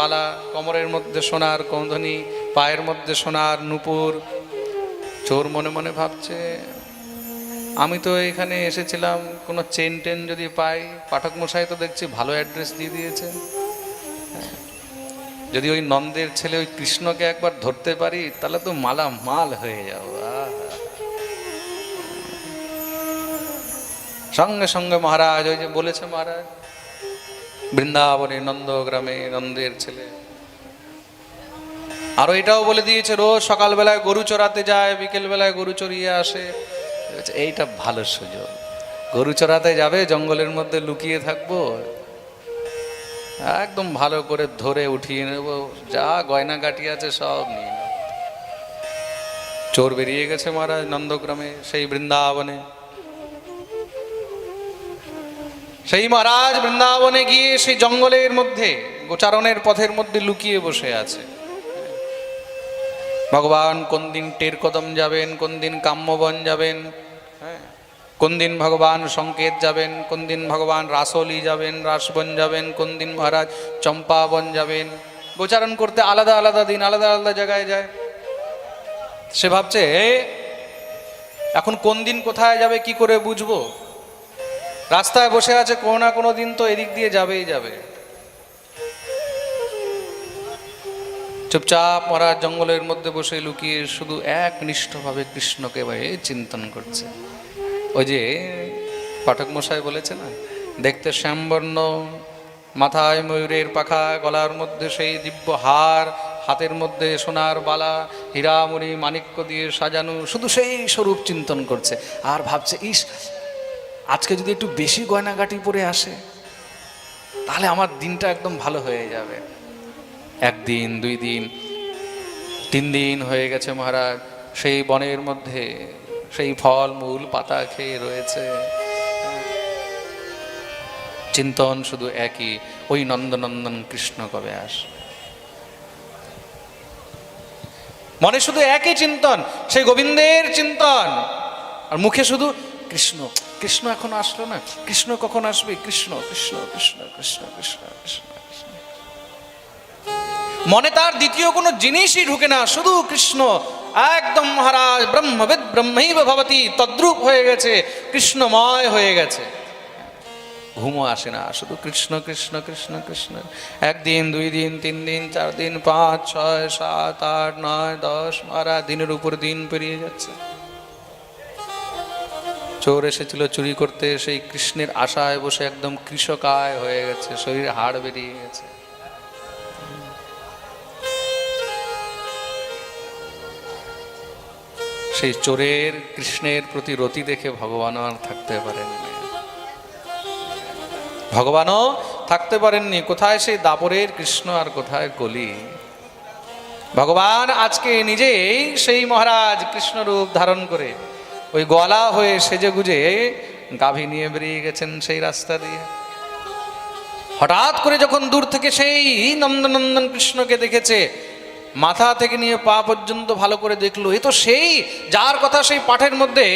বালা কোমরের মধ্যে সোনার কন্ধনি, পায়ের মধ্যে সোনার নুপুর চোর মনে মনে ভাবছে, আমি তো এখানে এসেছিলাম, কোনো চেন টেন যদি পাই, পাঠক মশাই তো দেখছি ভালো অ্যাড্রেস দিয়ে দিয়েছে। যদি ওই নন্দের ছেলে ওই কৃষ্ণকে একবার ধরতে পারি, তাহলে তো মালা মাল হয়ে যাব। সঙ্গে সঙ্গে মহারাজ, ওই যে বলেছে মহারাজ বৃন্দাবনে নন্দগ্রামে নন্দের ছেলে। আরও এটাও বলে দিয়েছে, রোজ সকালবেলায় গরু চড়াতে যায় বিকেল বেলায় গরু চড়িয়ে আসে। এইটা ভালো সুযোগ। গরু চড়াতে যাবে, জঙ্গলের মধ্যে লুকিয়ে থাকব। একদম ভালো করে ধরে উঠিয়ে নেব। যা গয়নাগাটি আছে সব নিয়ে চোর বেরিয়ে গেছে মহারাজ নন্দগ্রামে সেই বৃন্দাবনে। সেই মহারাজ বৃন্দাবনে গিয়ে সেই জঙ্গলের মধ্যে গোচারণের পথের মধ্যে লুকিয়ে বসে আছে। ভগবান কোন দিন টের কদম যাবেন কোন দিন কাম্যবন যাবেন হ্যাঁ? কোন দিন ভগবান সংকেত যাবেন কোন দিন ভগবান রাসলি যাবেন রাসবন যাবেন কোন দিন মহারাজ চম্পাবন যাবেন। গোচারণ করতে আলাদা আলাদা দিন আলাদা আলাদা জায়গায় যায়। সে ভাবছে "এ, এখন কোন দিন কোথায় যাবে কি করে বুঝব? রাস্তায় বসে আছে কোনো না কোনো দিন তো এদিক দিয়ে যাবেই যাবে। চুপচাপ মহারাজ জঙ্গলের মধ্যে বসে লুকিয়ে শুধু এক নিষ্ঠভাবে কৃষ্ণকে ভাই চিন্তন করছে। ওই যে পাঠক মশাই বলেছে না, দেখতে শ্যামবর্ণ, মাথায় ময়ূরের পাখা, গলার মধ্যে সেই দিব্য হার, হাতের মধ্যে সোনার বালা, হীরামণি মাণিক্য দিয়ে সাজানো, শুধু সেই স্বরূপ চিন্তন করছে। আর ভাবছে, ইস আজকে যদি একটু বেশি গয়নাগাটি পরে আসে, তাহলে আমার দিনটা একদম ভালো হয়ে যাবে। একদিন, দুই দিন, তিন দিন হয়ে গেছে মহারাজ, সেই বনের মধ্যে সেই ফল, মূল, পাতা খেয়ে রয়েছে। চিন্তন শুধু একই, ওই নন্দনন্দন কৃষ্ণ কবে আস মনে শুধু একই চিন্তন, সেই গোবিন্দের চিন্তন, আর মুখে শুধু কৃষ্ণ। কৃষ্ণ এখন আসলো না? কৃষ্ণ কখন আসবে? কৃষ্ণ কৃষ্ণ কৃষ্ণ কৃষ্ণ কৃষ্ণ কৃষ্ণ মনে তার দ্বিতীয় কোনো জিনিসই ঢুকে না, শুধু কৃষ্ণ। একদম মহারাজ ব্রহ্মবিদ ব্রহ্মৈব ভবতি, তদ্রূপ হয়ে গেছে, কৃষ্ণময় হয়ে গেছে। ঘুমও আসে না, শুধু কৃষ্ণ কৃষ্ণ কৃষ্ণ কৃষ্ণ। একদিন, দুই দিন, তিন দিন, চার দিন, পাঁচ, ছয়, সাত, আট, নয়, দশ মারা দিনের উপর দিন পেরিয়ে যাচ্ছে। চোর এসেছিল চুরি করতে, সেই কৃষ্ণের আশায় বসে একদম কৃষকায় হয়ে গেছে, শরীরে হাড় বেরিয়ে গেছে। সেই চোরের, কৃষ্ণের প্রতি রতি দেখে ভগবান আর থাকতে পারেননি। ভগবানও থাকতে পারেননি। কোথায় সেই দাপরের কৃষ্ণ আর কোথায় কলি? ভগবান আজকে নিজেই সেই মহারাজ কৃষ্ণ রূপ ধারণ করে ওই গলা হয়ে সেজে গুজে গাভী নিয়ে বেরিয়ে গেছেন সেই রাস্তা দিয়ে। হঠাৎ করে যখন দূর থেকে সেই নন্দনন্দন কৃষ্ণকে দেখেছে, মাথা থেকে নিয়ে পা পর্যন্ত ভালো করে দেখল, এ তো সেই, যার কথা সেই পাঠের মধ্যে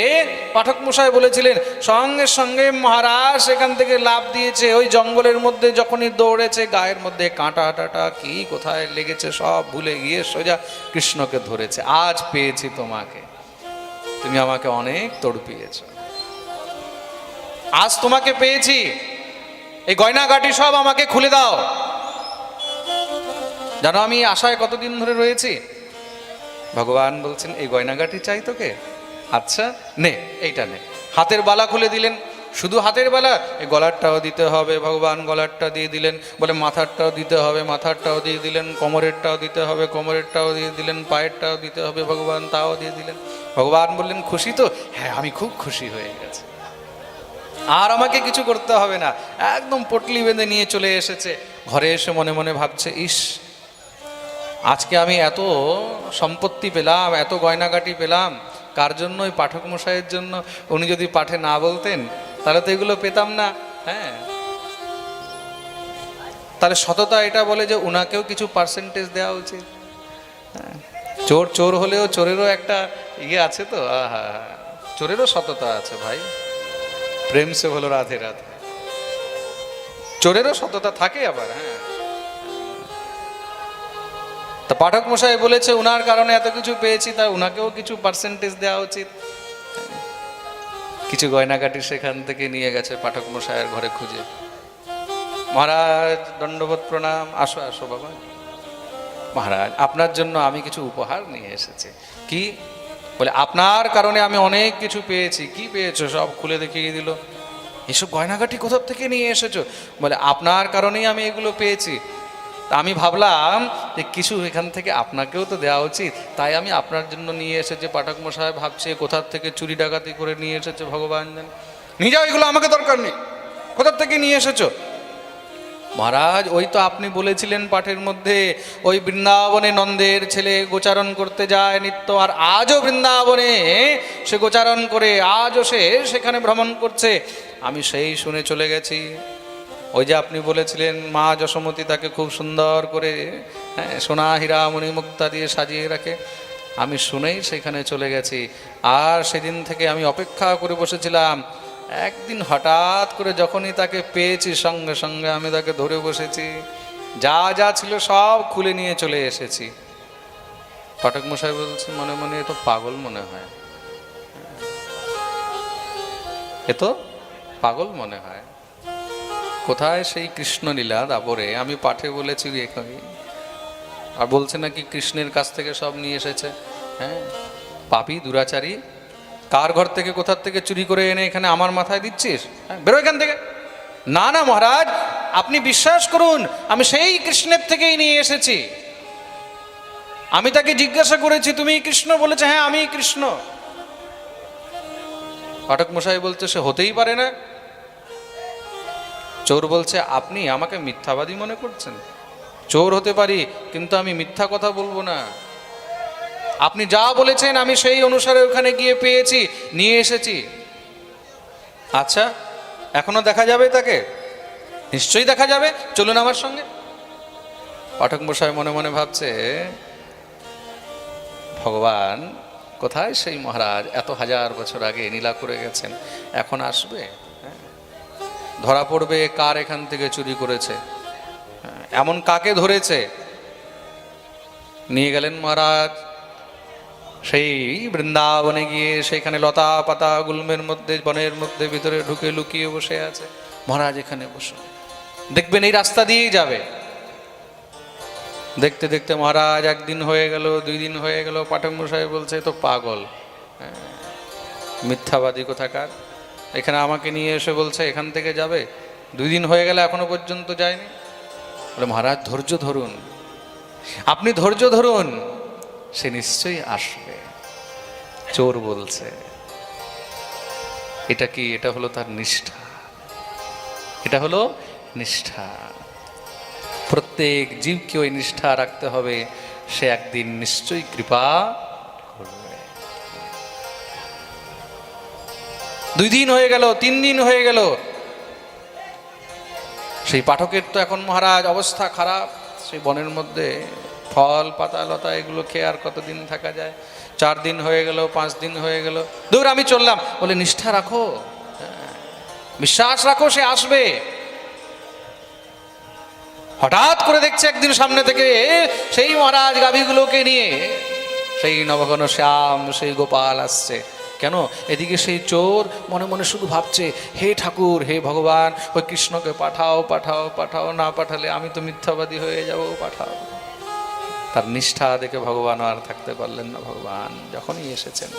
পাঠক মশাই বলেছিলেন, সঙ্গে সঙ্গে মহারাজ সেখান থেকে লাভ দিয়েছে, ওই জঙ্গলের মধ্যে যখনই দৌড়েছে, গায়ের মধ্যে কাঁটা টাটা, কি কোথায় লেগেছে সব ভুলে গিয়ে সোজা কৃষ্ণকে ধরেছে, আজ পেয়েছি তোমাকে। তুমি আমাকে অনেক তড়পিয়েছ আজ তোমাকে পেয়েছি। এই গয়নাগাটি সব আমাকে খুলে দাও। জানো আমি আশায় কতদিন ধরে রয়েছি? ভগবান বলছেন, এই গয়নাগাটি চাই তোকে? আচ্ছা নে, এইটা নে। হাতের বালা খুলে দিলেন। শুধু হাতের বেলা? এই গলারটাও দিতে হবে, ভগবান গলারটা দিয়ে দিলেন। বলে মাথারটাও দিতে হবে, মাথারটাও দিয়ে দিলেন, কোমরেরটাও দিতে হবে, কোমরেরটাও দিয়ে দিলেন, পায়েরটাও দিতে হবে, ভগবান তাও দিয়ে দিলেন। ভগবান বললেন, খুশি তো? হ্যাঁ আমি খুব খুশি হয়ে গেছি। আর আমাকে কিছু করতে হবে না। একদম পটলি বেঁধে নিয়ে চলে এসেছে। ঘরে এসে মনে মনে ভাবছে, ইস, আজকে আমি এত সম্পত্তি পেলাম, এত গয়নাগাটি পেলাম। কার জন্য ওই পাঠক মশাইয়ের জন্য? উনি যদি পাঠে না বলতেন তাহলে তো এগুলো পেতাম না। হ্যাঁ। তাহলে সততা এটা বলে যে উনাকেও কিছু পার্সেন্টেজ দেওয়া উচিত। হ্যাঁ। চোর চোর হলেও চোরেরও একটা ইয়ে আছে তো। আহা। চোরেরও সততা আছে ভাই। প্রেম সে হলো রাধে রাধে। চোরেরও সততা থাকে আবার হ্যাঁ। তা পাঠক মশাই বলেছে, উনার কারণে এত কিছু পেয়েছি, তা উনাকেও কিছু পার্সেন্টেজ দেওয়া উচিত। কিছু গয়নাগাটি সেখান থেকে নিয়ে গেছে পাঠক মশাইয়ের ঘরে খুঁজে। মহারাজ, দণ্ডবোধ প্রণাম। আসো আসো বাবা। মহারাজ, আপনার জন্য আমি কিছু উপহার নিয়ে এসেছি। কি? বলে, আপনার কারণে আমি অনেক কিছু পেয়েছি। কি পেয়েছ? সব খুলে দেখিয়ে দিল। এসব গয়নাগাটি কোথার থেকে নিয়ে এসেছ? বলে, আপনার কারণেই আমি এগুলো পেয়েছি। আমি ভাবলাম যে কিছু এখান থেকে আপনাকেও তো দেওয়া উচিত। তাই আমি আপনার জন্য নিয়ে এসেছি, পাঠক মশাই ভাবছে কোথার থেকে চুরি ডাকাতি করে নিয়ে এসেছে ভগবান জানে। নিয়ে যাও এগুলো, আমাকে দরকার নেই। কোথার থেকে নিয়ে এসেছ? মহারাজ, ওই তো আপনি বলেছিলেন পাঠের মধ্যে, ওই বৃন্দাবনে নন্দের ছেলে গোচারণ করতে যায় নিত্য, আর আজও বৃন্দাবনে সে গোচারণ করে, আজও সে সেখানে ভ্রমণ করছে। আমি সেই শুনে চলে গেছি। ওই যে আপনি বলেছিলেন মা যশোমতী তাকে খুব সুন্দর করে হ্যাঁ, সোনা হীরা মণি মুক্তা দিয়ে সাজিয়ে রাখে। আমি শুনেই সেখানে চলে গেছি। আর সেদিন থেকে আমি অপেক্ষা করে বসেছিলাম। একদিন হঠাৎ করে যখনই তাকে পেয়েছি সঙ্গে সঙ্গে আমি তাকে ধরে বসেছি। যা যা ছিল সব খুলে নিয়ে চলে এসেছি। পাঠক মশাই বলছে মনে মনে এ তো পাগল মনে হয়। এ তো পাগল মনে হয়। কোথায় সেই কৃষ্ণলীলা দাবরে আমি পাঠে বলেছি এখানে। আর বলছে নাকি কৃষ্ণের কাছ থেকে সব নিয়ে এসেছে। হ্যাঁ? পাপি, দুরাচারী, কার ঘর থেকে, কোথার থেকে চুরি করে এনে এখানে আমার মাথায় দিচ্ছিস? হ্যাঁ বেরো এখান থেকে। না না, মহারাজ, আপনি বিশ্বাস করুন, আমি সেই কৃষ্ণের থেকেই নিয়ে এসেছি। আমি তাকে জিজ্ঞাসা করেছি, তুমি কৃষ্ণ? বলেছে হ্যাঁ আমি কৃষ্ণ। পাঠক মশাই বলছে, সে হতেই পারে না। চোর বলছে, আপনি আমাকে মিথ্যাবাদী মনে করছেন? চোর হতে পারি, কিন্তু আমি মিথ্যা কথা বলব না। আপনি যা বলেছেন, আমি সেই অনুসারে ওখানে গিয়ে পেয়েছি, নিয়ে এসেছি। আচ্ছা এখনও দেখা যাবে তাকে? নিশ্চয়ই দেখা যাবে, চলুন আমার সঙ্গে। পাঠক মশাই মনে মনে ভাবছে, ভগবান, কোথায় সেই মহারাজ? এত হাজার বছর আগে নীলা করে গেছেন, এখন আসবে? ধরা পড়বে কার এখান থেকে চুরি করেছে। এমন কাকে ধরেছে? নিয়ে গেলেন মহারাজ। সেই বৃন্দাবনে গিয়ে সেখানে লতা পাতা গুল্মের মধ্যে বনের মধ্যে ভিতরে ঢুকে লুকিয়ে বসে আছে। মহারাজ এখানে বসো দেখবেন এই রাস্তা দিয়েই যাবে। দেখতে দেখতে মহারাজ একদিন হয়ে গেল দুই দিন হয়ে গেল পাঠক মশাই বলছে "এ তো পাগল। হ্যাঁ, মিথ্যাবাদী কোথাকার? এখানে আমাকে নিয়ে এসে বলছে, এখান থেকে যাবে? দুই দিন হয়ে গেলে এখনও পর্যন্ত যায়নি? বলে, মহারাজ, ধৈর্য ধরুন। আপনি ধৈর্য ধরুন, সে নিশ্চয়ই আসবে। চোর বলছে, এটা কি, এটা হলো তার নিষ্ঠা? এটা হলো নিষ্ঠা। প্রত্যেক জীবকে ওই নিষ্ঠা রাখতে হবে। সে একদিন নিশ্চয়ই কৃপা দুই দিন হয়ে গেল তিন দিন হয়ে গেল। সেই পাঠকের তো এখন মহারাজ অবস্থা খারাপ। সেই বনের মধ্যে ফল পাতা লতা এগুলো খেয়ে আর কতদিন থাকা যায়? চার দিন হয়ে গেল পাঁচ দিন হয়ে গেল। দূর আমি চললাম। বলে নিষ্ঠা রাখো। হ্যাঁ, বিশ্বাস রাখো সে আসবে। হঠাৎ করে দেখছে একদিন সামনে থেকে সেই মহারাজ গাভীগুলোকে নিয়ে সেই নবঘন শ্যাম সেই গোপাল আসছে। কেন? এদিকে সেই চোর মনে মনে শুধু ভাবছে, হে ঠাকুর, হে ভগবান, ওই কৃষ্ণকে পাঠাও পাঠাও পাঠাও, না পাঠালে আমি তো মিথ্যাবাদী হয়ে যাব, পাঠাও। তার নিষ্ঠা দেখে ভগবান আর থাকতে পারলেন না, ভগবান যখনই এসেছেন।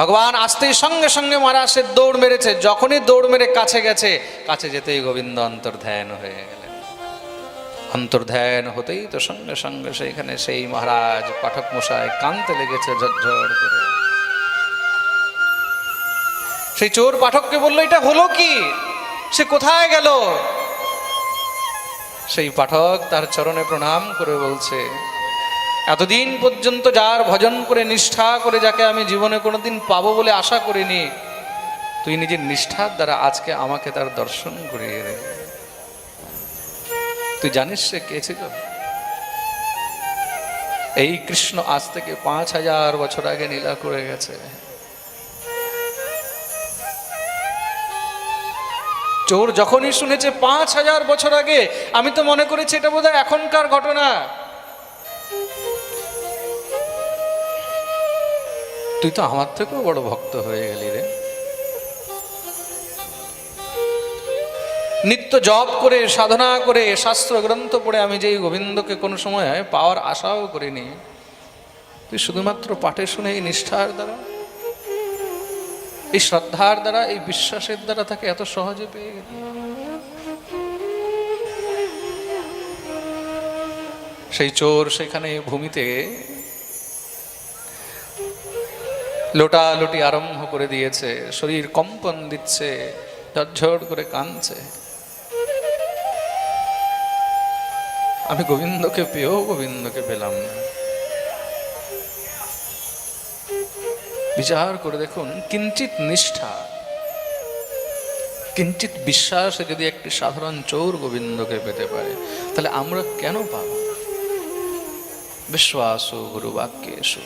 ভগবান আসতেই সঙ্গে সঙ্গে মহারাজের দৌড় মেরেছে, যখনই দৌড় মেরে কাছে গেছে, কাছে যেতেই গোবিন্দ অন্তর্ধ্যান হয়ে গেলেন অন্তর্ধ্যান হতেই তো সঙ্গে সঙ্গে সেইখানে সেই মহারাজ পাঠক মশায় কানতে লেগেছে ঝরঝর করে। সেই চোর পাঠককে বলল, এটা হলো কি? সে কোথায় গেল? সেই পাঠক তার চরণে প্রণাম করে বলছে, এতদিন পর্যন্ত যার ভজন করে নিষ্ঠা করে যাকে আমি জীবনে কোনোদিন পাবো বলে আশা করিনি, তুই নিজের নিষ্ঠার দ্বারা আজকে আমাকে তার দর্শন করিয়ে দে। তুই জানিস সে কে ছিল? এই কৃষ্ণ আজ থেকে পাঁচ হাজার বছর আগে নীলা করে গেছে। চোর যখনই শুনেছে পাঁচ হাজার বছর আগে, আমি তো মনে করেছি এটা বোধহয় এখনকার ঘটনা। তুই তো আমার থেকেও বড় ভক্ত হয়ে গেলি রে। নিত্য জপ করে, সাধনা করে, শাস্ত্র গ্রন্থ পড়ে আমি যে গোবিন্দকে কোনো সময় পাওয়ার আশাও করিনি। তুই শুধুমাত্র পাঠে শুনে এই নিষ্ঠার দ্বারা, এই শ্রদ্ধার দ্বারা, এই বিশ্বাসের দ্বারা তাকে এত সহজে পেয়ে গেলি। সেই চোর সেখানে ভূমিতে লোটালোটি আরম্ভ করে দিয়েছে, শরীর কম্পন দিচ্ছে, ঝরঝর করে কাঁদছে। আমি গোবিন্দকে পেয়েও গোবিন্দকে পেলাম না। বিচার করে দেখুন কিঞ্চিত নিষ্ঠা কিঞ্চিত বিশ্বাসে যদি একটি সাধারণ চোর গোবিন্দকে পেতে পারে, তাহলে আমরা কেন পাব? বিশ্বাস গুরু বাক্যেশু